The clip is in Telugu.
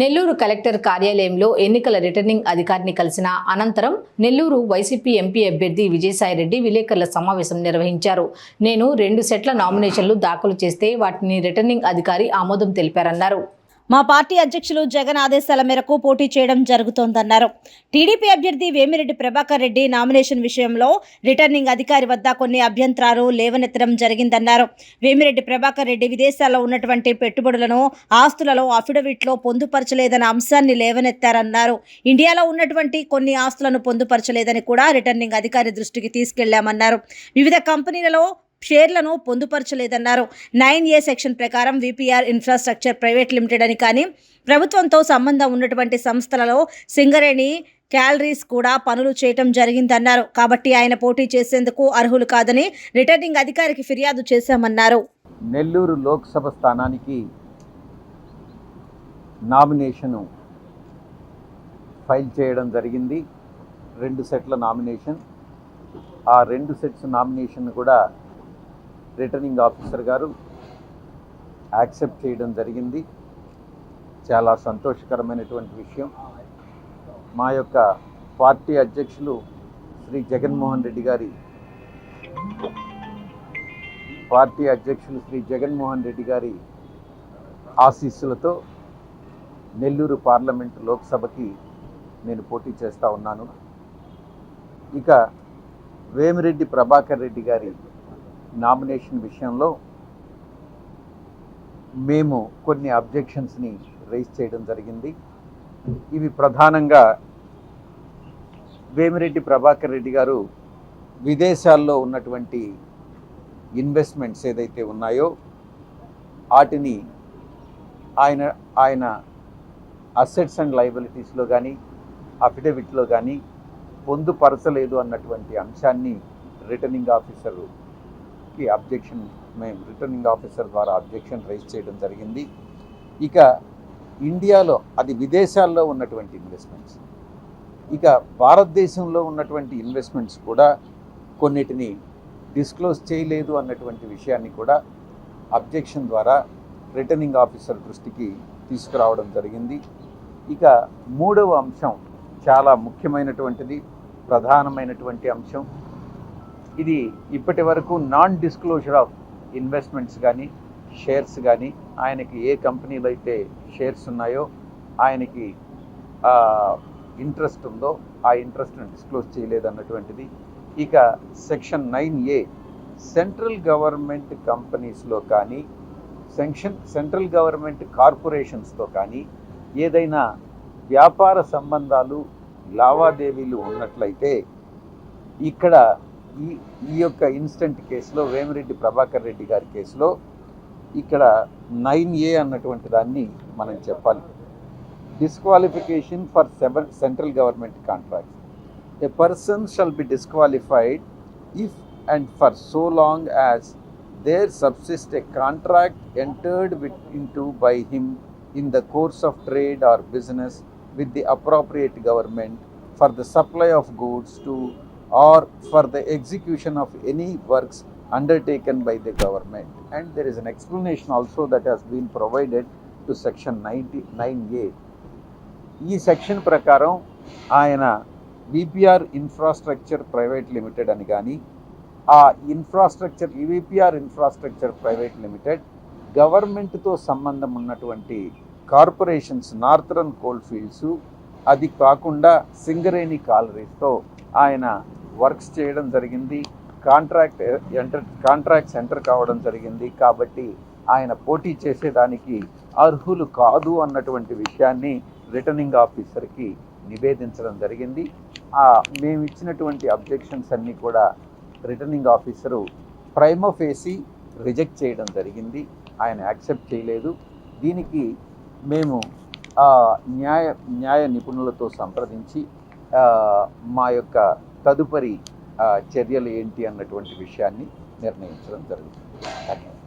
నెల్లూరు కలెక్టర్ కార్యాలయంలో ఎన్నికల రిటర్నింగ్ అధికారిని కలిసిన అనంతరం నెల్లూరు వైసీపీ ఎంపీ అభ్యర్థి విజయసాయిరెడ్డి విలేకరుల సమావేశం నిర్వహించారు. నేను రెండు సెట్ల నామినేషన్లు దాఖలు చేస్తే వాటిని రిటర్నింగ్ అధికారి ఆమోదం తెలిపారన్నారు. మా పార్టీ అధ్యక్షులు జగన్ ఆదేశాల మేరకు పోటీ చేయడం జరుగుతోందన్నారు. టీడీపీ అభ్యర్థి వేమిరెడ్డి ప్రభాకర్ రెడ్డి నామినేషన్ విషయంలో రిటర్నింగ్ అధికారి వద్ద కొన్ని అభ్యంతరాలు లేవనెత్తడం జరిగిందన్నారు. వేమిరెడ్డి ప్రభాకర్ రెడ్డి విదేశాల్లో ఉన్నటువంటి పెట్టుబడులను ఆస్తులలో అఫిడవిట్లో పొందుపరచలేదన్న అంశాన్ని లేవనెత్తారన్నారు. ఇండియాలో ఉన్నటువంటి కొన్ని ఆస్తులను పొందుపరచలేదని కూడా రిటర్నింగ్ అధికారి దృష్టికి తీసుకెళ్ళామన్నారు. వివిధ కంపెనీలలో షేర్లను పొందుపరచలేదన్నారు. నైన్ ఏ సెక్షన్ ప్రకారం విపిఆర్ ఇన్ఫ్రాస్ట్రక్చర్ ప్రైవేట్ లిమిటెడ్ అని కానీ ప్రభుత్వంతో సంబంధం ఉన్నటువంటి సంస్థలలో సింగరేణి క్యాలరీస్ కూడా పనులు చేయటం జరిగిందన్నారు. కాబట్టి ఆయన పోటీ చేసేందుకు అర్హులు కాదని రిటర్నింగ్ అధికారికి ఫిర్యాదు చేశామన్నారు. నెల్లూరు లోక్సభ స్థానానికి నామినేషను ఫైల్ చేయడం జరిగింది. రెండు సెట్ల నామినేషన్. ఆ రెండు సెట్స్ నామినేషన్ కూడా రిటర్నింగ్ ఆఫీసర్ గారు యాక్సెప్ట్ చేయడం జరిగింది. చాలా సంతోషకరమైనటువంటి విషయం. మా యొక్క పార్టీ అధ్యక్షులు శ్రీ జగన్మోహన్ రెడ్డి గారి పార్టీ అధ్యక్షులు శ్రీ జగన్మోహన్ రెడ్డి గారి ఆశీస్సులతో నెల్లూరు పార్లమెంటు లోక్సభకి నేను పోటీ చేస్తూ ఉన్నాను. ఇక వేమిరెడ్డి ప్రభాకర్ రెడ్డి గారి నామినేషన్ విషయంలో మేము కొన్ని అబ్జెక్షన్స్ని రైజ్ చేయడం జరిగింది. ఇవి ప్రధానంగా వేమిరెడ్డి ప్రభాకర్ రెడ్డి గారు విదేశాల్లో ఉన్నటువంటి ఇన్వెస్ట్మెంట్స్ ఏదైతే ఉన్నాయో వాటిని ఆయన ఆయన అసెట్స్ అండ్ లైబిలిటీస్లో కానీ అఫిడవిట్లో కానీ పొందుపరచలేదు అన్నటువంటి అంశాన్ని రిటర్నింగ్ ఆఫీసర్కి అబ్జెక్షన్ మేము రిటర్నింగ్ ఆఫీసర్ ద్వారా అబ్జెక్షన్ రైజ్ చేయడం జరిగింది. ఇక ఇండియాలో అది విదేశాల్లో ఉన్నటువంటి ఇన్వెస్ట్మెంట్స్. ఇక భారతదేశంలో ఉన్నటువంటి ఇన్వెస్ట్మెంట్స్ కూడా కొన్నిటిని డిస్క్లోజ్ చేయలేదు అన్నటువంటి విషయాన్ని కూడా అబ్జెక్షన్ ద్వారా రిటర్నింగ్ ఆఫీసర్ దృష్టికి తీసుకురావడం జరిగింది. ఇక మూడవ అంశం చాలా ముఖ్యమైనటువంటిది ప్రధానమైనటువంటి అంశం ఇది ఇప్పటి వరకు నాన్ డిస్క్లోజర్ ఆఫ్ ఇన్వెస్ట్మెంట్స్ కానీ షేర్స్ కానీ ఆయనకి ఏ కంపెనీలో అయితే షేర్స్ ఉన్నాయో ఆయనకి ఇంట్రెస్ట్ ఉందో ఆ ఇంట్రెస్ట్ని డిస్క్లోజ్ చేయలేదన్నటువంటిది. ఇక section nine A central government కంపెనీస్లో కానీ సెంక్షన్ సెంట్రల్ గవర్నమెంట్ కార్పొరేషన్స్తో కానీ ఏదైనా వ్యాపార సంబంధాలు లావాదేవీలు ఉన్నట్లయితే ఇక్కడ ఈ ఈ యొక్క ఇన్స్టెంట్ కేసులో వేమిరెడ్డి ప్రభాకర్ రెడ్డి గారి కేసులో ఇక్కడ నైన్ ఏ అన్నటువంటి దాన్ని మనం చెప్పాలి. Disqualification for seven central government contracts a person shall be disqualified if and for so long as there subsist a contract entered with into by him in the course of trade or business with the appropriate government for the supply of goods to or for the execution of any works undertaken by the government. And there is an explanation also that has been provided to section 99a ఈ సెక్షన్ ప్రకారం ఆయన విపిఆర్ ఇన్ఫ్రాస్ట్రక్చర్ ప్రైవేట్ లిమిటెడ్ అని కానీ ఆ infrastructure VPR infrastructure private limited గవర్నమెంట్తో సంబంధం ఉన్నటువంటి కార్పొరేషన్స్ నార్థరన్ కోల్ ఫీల్డ్స్ అది కాకుండా సింగరేణి కాలరీస్తో ఆయన వర్క్స్ చేయడం జరిగింది. కాంట్రాక్ట్ ఎంటర్ కాంట్రాక్ట్స్ ఎంటర్ కావడం జరిగింది. కాబట్టి ఆయన పోటీ చేసేదానికి అర్హులు కాదు అన్నటువంటి విషయాన్ని రిటర్నింగ్ ఆఫీసర్కి నివేదించడం జరిగింది. మేము ఇచ్చినటువంటి అబ్జెక్షన్స్ అన్నీ కూడా రిటర్నింగ్ ఆఫీసరు ప్రైమోఫేసి రిజెక్ట్ చేయడం జరిగింది. ఆయన యాక్సెప్ట్ చేయలేదు. దీనికి మేము న్యాయ న్యాయ నిపుణులతో సంప్రదించి మా యొక్క తదుపరి ఆ, చర్యలు ఏంటి అన్నటువంటి విషయాన్ని నిర్ణయించడం జరుగుతుంది. ధన్యవాదాలు.